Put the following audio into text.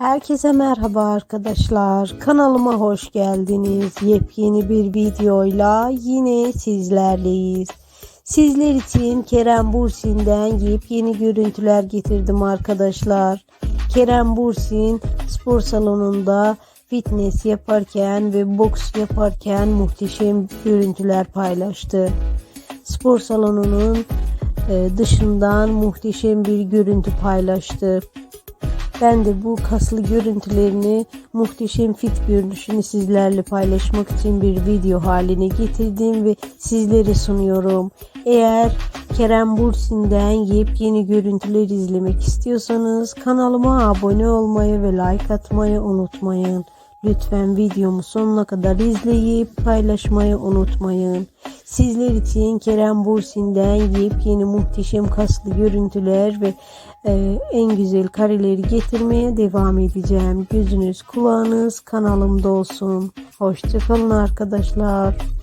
Herkese merhaba arkadaşlar. Kanalıma hoş geldiniz. Yepyeni bir videoyla yine sizlerleyiz. Sizler için Kerem Bursin'den yepyeni görüntüler getirdim arkadaşlar. Kerem Bursin spor salonunda fitness yaparken ve boks yaparken muhteşem görüntüler paylaştı. Spor salonunun e, dışından muhteşem bir görüntü paylaştı. Ben de bu kaslı görüntülerini, muhteşem fit görünüşünü sizlerle paylaşmak için bir video haline getirdim ve sizlere sunuyorum. Eğer Kerem Bursin'den yepyeni görüntüler izlemek istiyorsanız kanalıma abone olmayı ve like atmayı unutmayın. Lütfen videomu sonuna kadar izleyip paylaşmayı unutmayın. Sizler için Kerem Bursin'den yepyeni muhteşem kaslı görüntüler ve e, en güzel kareleri getirmeye devam edeceğim. Gözünüz kulağınız kanalımda olsun. Hoşçakalın arkadaşlar.